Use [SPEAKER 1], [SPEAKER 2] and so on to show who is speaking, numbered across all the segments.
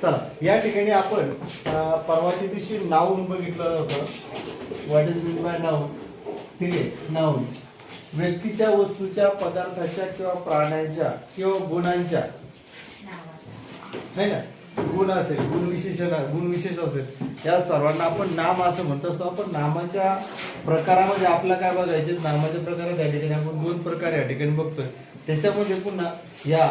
[SPEAKER 1] चला या ठिकाणी आपण परवाच्या दिवशी नाऊन बघितलं होतं. What is mean by noun ठीक आहे नाऊन व्यक्तीच्या वस्तूच्या पदार्थाच्या किंवा प्राण्यांच्या किंवा गुणांच्या. नाही ना? गुण असेल गुण विशेषण गुण विशेष असेल. या सर्वांना आपण नाम असं म्हणतो. असतो आपण नामाच्या प्रकारामध्ये आपला काय बघायचे? नामाच्या प्रकारात या ठिकाणी आपण दोन प्रकार या ठिकाणी बघतोय. त्याच्यामध्ये पुन्हा या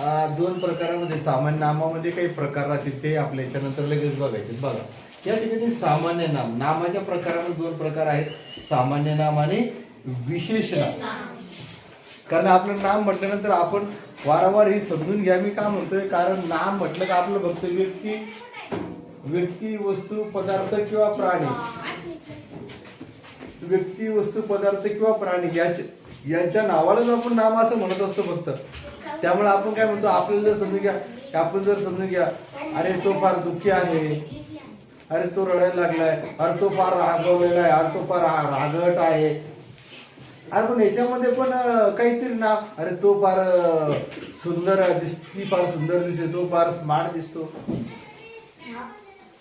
[SPEAKER 1] दोन प्रकारामध्ये सामान्य नामामध्ये काही प्रकार राहतील ते आपल्या याच्यानंतर लगेच बघायचे. बघा या ठिकाणी सामान्य नाम नामाच्या प्रकारामध्ये दोन प्रकार आहेत. सामान्य नाम आणि विशेष नाम. कारण आपलं नाम म्हटल्यानंतर आपण वारंवार हे समजून घ्या मी का म्हणतोय? कारण नाम म्हटलं का आपलं फक्त व्यक्ती व्यक्ती वस्तू पदार्थ किंवा प्राणी. व्यक्ती वस्तू पदार्थ किंवा प्राणी याच्या यांच्या नावालाच आपण नाम असं म्हणत असतो फक्त. त्यामुळे आपण काय म्हणतो आपल्याला जर समजून घ्या आपण जर समजून घ्या अरे तो फार दुःखी आहे अरे तो रडायला लागलाय अरे तो फार रागवलेला आहे अरे तो फार रागट आहे. अरे पण याच्यामध्ये पण काहीतरी ना अरे तो फार सुंदर दिस ती फार सुंदर दिसते तो फार स्मार्ट दिसतो.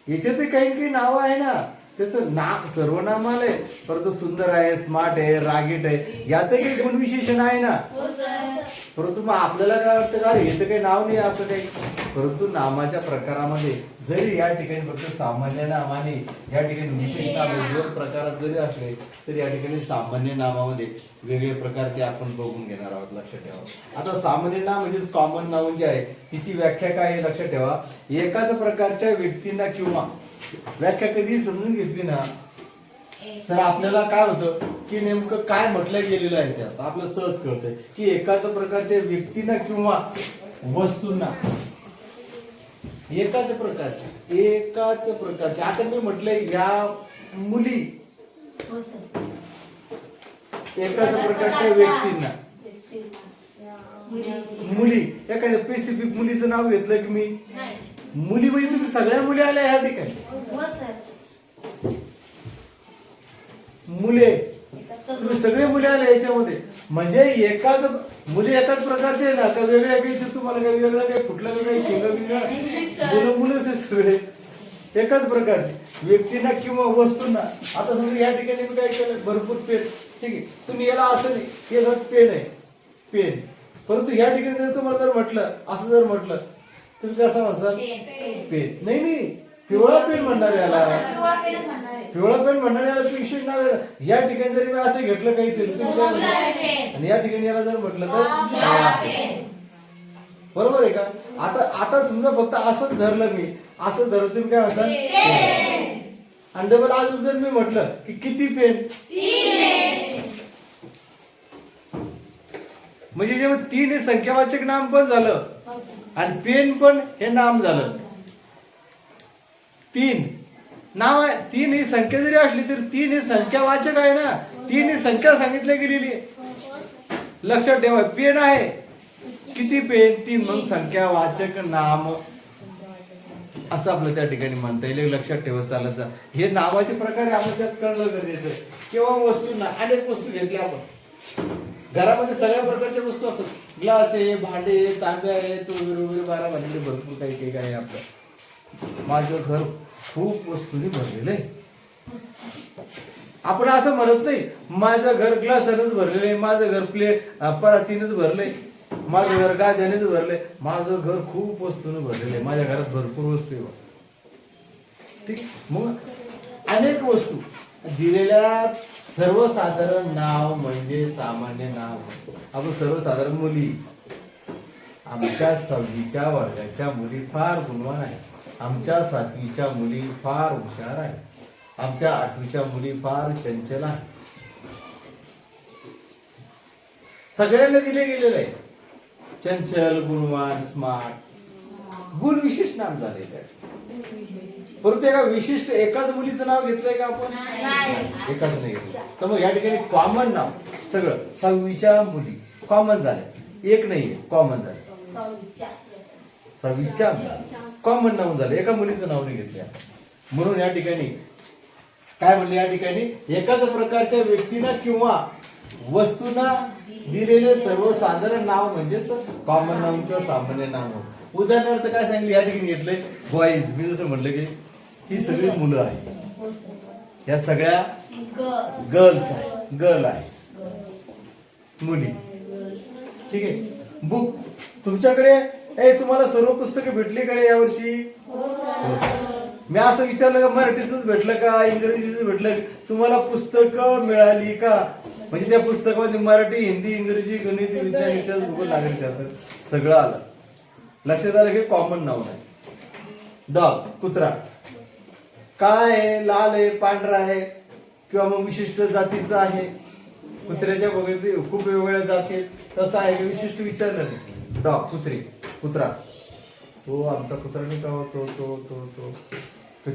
[SPEAKER 1] याच्यात काही काही नावं आहे ना. त्याचं नाव सर्वनाम आलंय परंतु सुंदर आहे स्मार्ट आहे रागीट आहे. यात काही गुणविशेषण आहे ना? परंतु मग आपल्याला काय वाटतं का? हे तर काही नाव नाही असं काही. परंतु नामाच्या प्रकारामध्ये जरी या ठिकाणी फक्त सामान्य नाम आणि या ठिकाणी विशेष नाम हे दोन प्रकारात जरी असले तरी या ठिकाणी सामान्य नामामध्ये वेगळे प्रकार ते आपण बघून घेणार आहोत. लक्षात ठेवा. आता सामान्य नाम म्हणजेच कॉमन नाव जे आहे तिची व्याख्या काय आहे? लक्षात ठेवा. एकाच प्रकारच्या व्यक्तींना किंवा व्याख्या कधी समजून घेतली ना तर आपल्याला काय होतं की नेमकं काय म्हटलं गेलेलं आहे त्यात? आपलं सहज कळतंय की एकाच प्रकारच्या व्यक्तींना किंवा वस्तूंना. एकाच प्रकारच्या एकाच प्रकारच्या आता मी म्हटलंय या मुली एकाच प्रकारच्या व्यक्तींना. मुली. एखाद्या स्पेसिफिक मुलीचं नाव घेतलं की मी? मुली म्हणजे तुम्ही सगळ्या मुली आल्या ह्या ठिकाणी. मुले. तुम्ही सगळे मुले आले याच्यामध्ये. म्हणजे एकाच मुली एकाच प्रकारचे आहे ना. का वेगळ्या काही तुम्हाला काही वेगळं काही फुटलं काही शेंग मुलं मुलंच आहे सगळे. एकाच प्रकारचे. व्यक्तींना किंवा वस्तूंना. आता समजा या ठिकाणी मी काय केलं? भरपूर पेन. ठीक आहे. तुम्ही याला असं नाही. हे जर पेन आहे. पेन. परंतु या ठिकाणी जर तुम्हाला जर म्हटलं असं जर म्हटलं तुम्ही कसं म्हणसाल पेन. नाही नाही. पिवळा पेन म्हणणार याला. पिवळा पेन म्हणणार याला विशेष नाव. या ठिकाणी जरी मी असं घेतलं काहीतरी? आणि या ठिकाणी याला जर म्हटलं तर. बरोबर आहे का? आता आता समजा फक्त असंच धरलं मी. असं धरलं तुम्ही काय म्हणसाल? आणि डबल अजून जर मी म्हटलं की किती पेन. म्हणजे जेव्हा तीन हे संख्यावाचक नाम पण झालं. आणि पेन पण हे नाम झालं. तीन. नाव आहे तीन ही संख्या जरी असली तरी तीन ही संख्यावाचक आहे ना? तीन ही संख्या सांगितली गेलेली लक्षात ठेवा पेन आहे. किती पेन? तीन. मग संख्यावाचक नाम. असं आपलं त्या ठिकाणी म्हणता येईल. लक्षात ठेवत चालायचं हे नावाचे प्रकार आपण त्यात कळलं गरजेचं किंवा वस्तूंना अनेक वस्तू घेतल्या आपण. घरामध्ये सगळ्या प्रकारच्या वस्तू असतात. ग्लास आहे भांडे आहे, तांबे आहे तो वगैरे बारा भांडे भरपूर काही काही काही आहे आपलं. माझं घर खूप वस्तूंनी भरलेलं आहे. आपण असं म्हणत नाही माझं घर ग्लासानच भरलेलं आहे माझं घर प्लेट परातीनच भरलंय माझं घर गाद्यानेच भरलंय माझं घर खूप वस्तूने भरलेलं आहे माझ्या घरात भरपूर वस्तू आहे ठीक? मग अनेक वस्तू दिलेल्या सर्वसाधारण नाव म्हणजे सामान्य नाव. आपण सर्वसाधारण मुली. आमच्या सहावीच्या वर्गाच्या मुली फार गुणवान आहेत. आमच्या सातवीच्या मुली फार हुशार आहेत. आमच्या आठवीच्या मुली फार चंचल आहेत. सगळ्यांना दिले गेलेले आहे चंचल गुणवान स्मार्ट. गुण विशेष नाम झालेलं आहे परंतु एका विशिष्ट एकाच मुलीचं नाव घेतलंय का आपण? एकाच नाही घेतलं. तर मग या ठिकाणी कॉमन नाव. सगळं. सहावीच्या मुली. कॉमन झाले. एक नाहीये. कॉमन झाले. सहावीच्या. कॉमन नाव झालं. एका मुलीचं नाव नाही घेतलं. म्हणून या ठिकाणी काय म्हणले या ठिकाणी? एकाच प्रकारच्या व्यक्तींना किंवा वस्तूंना दिलेले सर्वसाधारण नाव म्हणजेच कॉमन नाम किंवा सामान्य नाम उदाहरणार्थ काय सांगितलं या ठिकाणी घेतलंय. बॉईज मी जसं म्हटलं की ही सगळी मुलं आहेत.
[SPEAKER 2] हो सर
[SPEAKER 1] या सगळ्या गर्ल्स आहे गर्ल आहे मुली. ठीक आहे? बुक तुमच्याकडे ए तुम्हाला सर्व पुस्तकं भेटली का रे यावर्षी?
[SPEAKER 2] हो सर.
[SPEAKER 1] मी असं विचारलं का मराठीच भेटलं का इंग्रजीच भेटलं? तुम्हाला पुस्तकं मिळाली का? म्हणजे त्या पुस्तकामध्ये मराठी हिंदी इंग्रजी गणित विज्ञान इतिहास भूगोल नागरिक शास्त्र सगळं आलं. लक्षात आलं की कॉमन नाव आहे. डॉग कुत्रा. काय आहे? लाल आहे पांढरा आहे किंवा मग विशिष्ट जातीचा आहे. कुत्र्याच्या बघितली खूप वेगवेगळ्या जाती आहेत. तसं आहे की? विशिष्ट विचारलं नाही. डॉग कुत्री कुत्रा. तो आमचा कुत्रा नाही का हो, तो तो तो तो.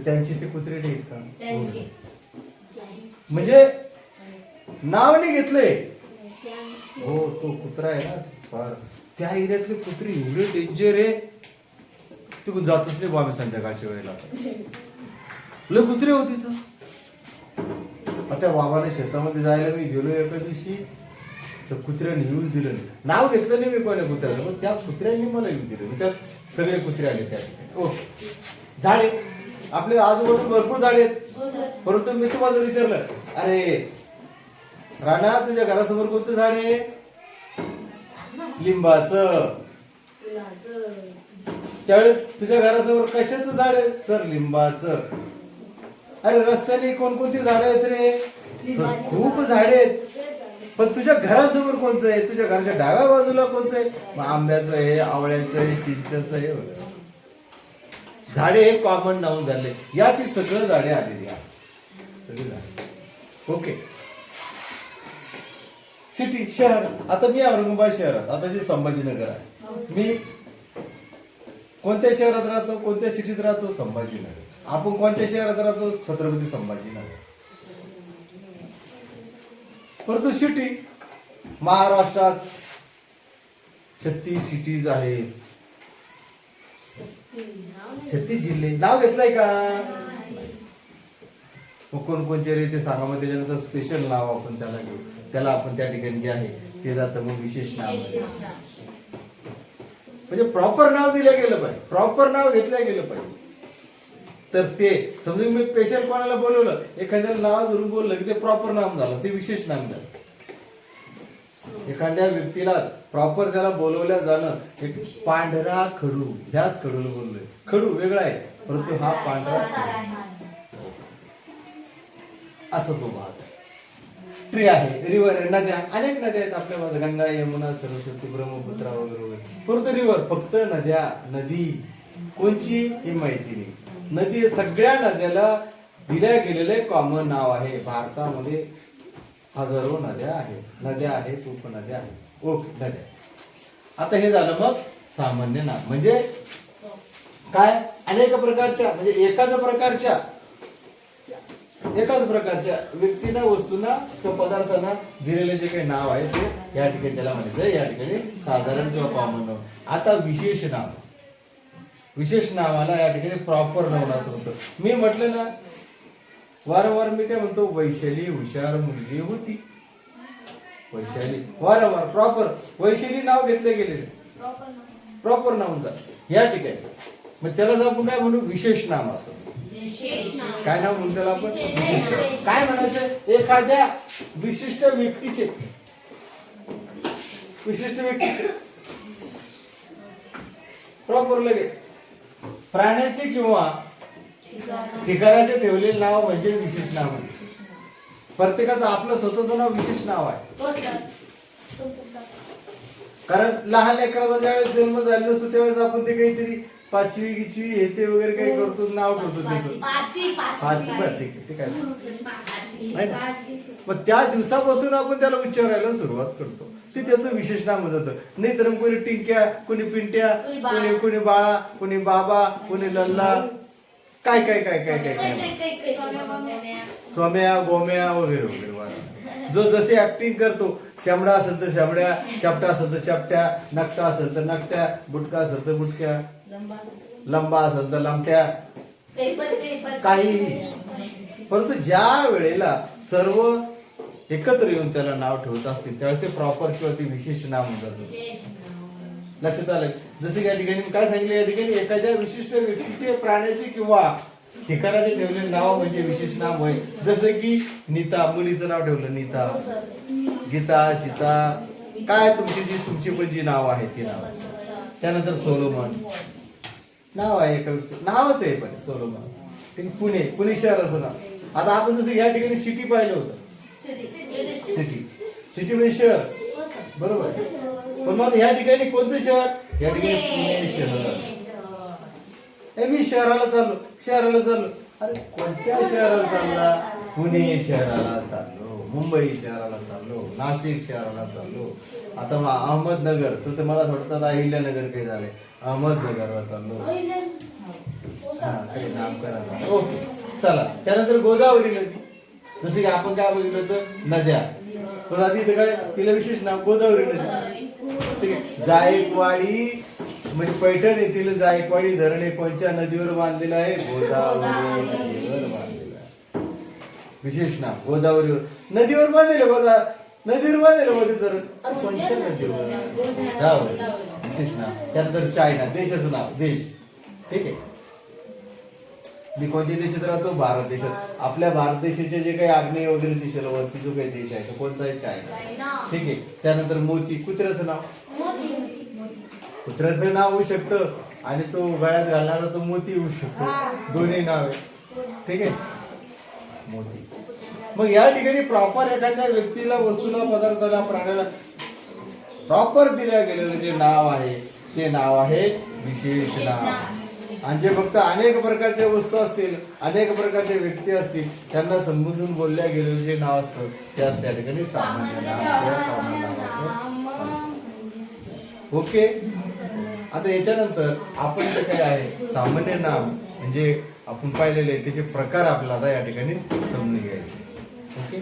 [SPEAKER 1] त्यांची ते कुत्रे नाहीत का म्हणजे नाव नाही घेतलंय हो तो कुत्रा आहे ना. फार. त्या एरियातले कुत्रे एवढे डेंजर आहे. तिकडून जातच नाही बा आम्ही संध्याकाळच्या वेळेला. लय कुत्रे होती तर आता बाबाने शेतामध्ये जायला मी गेलो एका दिवशी. तर कुत्र्याने येऊच दिलं नाही. नाव घेतलं नाही मी कोण्या कुत्र्याचं पण त्या कुत्र्यांनी मला येऊ दिलं. त्यात सगळे कुत्रे आले त्या ठिकाणी. ओके झाडे. आपले आजूबाजूला भरपूर झाडे आहेत.
[SPEAKER 2] हो
[SPEAKER 1] परंतु मी तुम्हाला विचारलं अरे राणा तुझ्या घरासमोर कोणतं झाड आहे? लिंबाचं. त्यावेळेस तुझ्या घरासमोर कशाचं झाड आहे? सर लिंबाचं. अरे रस्त्याने कोणकोणती झाडं आहेत रे? सर खूप झाडे आहेत. पण तुझ्या घरासमोर कोणचं आहे? तुझ्या घराच्या डाव्या बाजूला कोणचं आहे? मग आंब्याचं आहे आवळ्याचं आहे चिंचचं आहे. झाडे हे कॉमन नाऊन झाले. या ती सगळं झाडे आलेली आहेत. सगळी झाडे. ओके. सिटी शहर. आता मी औरंगाबाद शहरात आता जे संभाजीनगर आहे. मी कोणत्या शहरात राहतो कोणत्या सिटीत राहतो? संभाजीनगर. आपण कोणत्या शहरात राहतो? छत्रपती संभाजीनगर. परंतु सिटी महाराष्ट्रात छत्तीस सिटीज आहेत. छत्तीस जिल्हे. नाव घेतलंय का? मग कोणकोणचे रे ते सांगा मग त्याच्यानंतर स्पेशल नाव आपण त्याला घेऊ. त्याला आपण त्या ठिकाणी जे आहे ते जातं मग विशेष नाव. म्हणजे प्रॉपर नाव दिलं गेलं पाहिजे. प्रॉपर नाव घेतलं गेलं पाहिजे. तर ते समजून मी स्पेशल कोणाला बोलवलं? एखाद्याला नाव धरून बोललं की ते प्रॉपर नाम झालं ते विशेष नाम झालं. एखाद्या व्यक्तीला प्रॉपर त्याला बोलवल्या जाणं एक पांढरा खडू ह्याच खडूला बोललोय. खडू वेगळा आहे परंतु हा पांढरा खडू. असं तो भाग ट्री आहे रिव्हर आहे नद्या अनेक नद्या आहेत आपल्या मध्ये गंगा यमुना सरस्वती ब्रह्मपुत्रा वगैरे वगैरे. परंतु रिव्हर फक्त नद्या नदी. कोणची? ही माहिती नाही. नदी सगळ्या नद्याला दिल्या गेलेले कॉमन नाव आहे. भारतामध्ये हजारो नद्या आहेत. नद्या आहेत उपनद्या आहेत. ओके नद्या. आता हे झालं मग सामान्य नाव. म्हणजे काय? अनेक प्रकारच्या म्हणजे एकाच प्रकारच्या. एकाच प्रकारच्या व्यक्तींना वस्तूंना किंवा पदार्थांना दिलेले जे काही नाव आहे ते या ठिकाणी त्याला म्हणायचं या ठिकाणी साधारण किंवा कॉमन नाव. आता विशेष नाव. विशेष नावाला या ठिकाणी प्रॉपर नाव असं होतं मी म्हटलं ना वारंवार मी काय म्हणतो वैशाली हुशार मुलगी होती. वैशाली वारंवार प्रॉपर वैशाली नाव घेतले गेलेले प्रॉपर नाव जा या ठिकाणी. मग त्याला जर आपण काय म्हणू विशेष नाम असं. काय नाव म्हणू त्याला आपण. काय म्हणायचं एखाद्या विशिष्ट व्यक्तीचे विशिष्ट व्यक्तीचे प्रॉपर लगे प्राण्याचे किंवा
[SPEAKER 2] ठिकाण.
[SPEAKER 1] ठिकाणाचे ठेवलेले नाव म्हणजे विशेष नाव आहे. प्रत्येकाचं आपलं स्वतःचं नाव विशेष नाव आहे. कारण लहान लेकराचा ज्यावेळेस जन्म झाला नसतो त्यावेळेस आपण ते काहीतरी पाचवी गिचवी हे ते वगैरे काही करतो नाव ठेवतो त्याचं
[SPEAKER 2] पाचवी
[SPEAKER 1] पाचवी बस ठीक आहे ते काय. नाही ना? मग त्या दिवसापासून आपण त्याला उच्चारायला सुरुवात करतो ते त्याचं विशेष नाम जातं नाही तर कोणी टिंक्या कोणी पिंट्या
[SPEAKER 2] कोणी बाळा.
[SPEAKER 1] कोणी कोणी बाळा कोणी बाबा कोणी लल्ला काय काय काय काय काय काय. सोम्या गोम्या वगैरे वगैरे. जो जसे ऍक्टिंग करतो शेमडा असेल तर शेमड्या चपटा असेल तर चपट्या नकटा असेल तर नकट्या बुटका असेल तर बुटक्या
[SPEAKER 2] लंबा.
[SPEAKER 1] असेल तर लंबट्या
[SPEAKER 2] काही.
[SPEAKER 1] परंतु ज्या वेळेला सर्व एकत्र येऊन त्याला नाव ठेवत असतील त्यावेळेस ते प्रॉपर किंवा ते विशेष नाव म्हणतात. लक्षात आलं? जसं की या ठिकाणी काय सांगितलं? या ठिकाणी एखाद्या विशिष्ट व्यक्तीचे प्राण्याचे किंवा ठिकाणाचे ठेवलेले नाव म्हणजे विशेष नाव होय. जसं की नीता मुलीचं नाव ठेवलं नीता.
[SPEAKER 2] हो
[SPEAKER 1] गीता सीता. काय तुमची जी तुमची पण जी नाव आहे ती नाव. त्यानंतर सोलोमन. नाव आहे एका नावच आहे पण सोलोमन पुणे पुणे शहराचं नाव. आता आपण जसं या ठिकाणी सिटी पाहिलं होतं. सिटी सिटी म्हणजे शहर. बरोबर. पण मग या ठिकाणी कोणतं शहर? या ठिकाणी पुणे शहर. मी शहराला चाललो. शहराला चाललो. अरे कोणत्या शहराला चालला? पुणे शहराला चाललो. मुंबई शहराला चाललो. नाशिक शहराला चाललो. आता मग अहमदनगरचं तर मला थोडं अहिल्यानगर काही झालंय. अहमदनगरला चाललो हा. काही नामकरण झालं. ओके चला. त्यानंतर गोदावरी नदी. जसं की आपण काय बघितलं होतं? नद्या. पण आधी इथं काय? तिला विशेष नाव गोदावरी नदी. ठीक आहे. जायकवाडी म्हणजे पैठण येथील जायकवाडी धरण हे कोणत्या नदीवर बांधलेलं आहे. गोदावरी नदीवर बांधलेलं आहे. विशेष नाव गोदावरीवर. नदीवर बांधलेलं गोदा नदीवर बांधलेलं मध्ये धरण अरे नदीवर. गोदावरी विशेष नाव त्यानंतर चायना देशाचं नाव देश. ठीक आहे? मी कोणत्या देशात राहतो? भारत देशात. आपल्या भारत देशाचे जे काही आग्नेय वगैरे दिशेला वरती जो काही देश आहे तो कोणता आहे? चायना. ठीक आहे? त्यानंतर मोती. कुत्र्याचं नाव? कुत्र्याचं नाव होऊ शकतं आणि तो गळ्यात घालणारा तो मोती होऊ शकतो. दोन्ही नाव. आहे ठीक आहे? मोती. मग या ठिकाणी प्रॉपर एखाद्या व्यक्तीला वस्तूला पदार्थाला प्राण्याला प्रॉपर दिल्या गेलेलं जे नाव आहे ते नाव आहे विशेष नाव. आणि जे फक्त अनेक प्रकारच्या वस्तू असतील अनेक प्रकारचे व्यक्ती असतील त्यांना संबोधून बोलल्या गेलेलं जे नाव असतं त्याच त्या ठिकाणी सामान्य नाव कॉमन नाव असं ओके? आता याच्यानंतर आपण जे काय आहे सामान्य नाम म्हणजे आपण पाहिलेले त्याचे प्रकार आपल्याला या ठिकाणी समजून घ्यायचे. ओके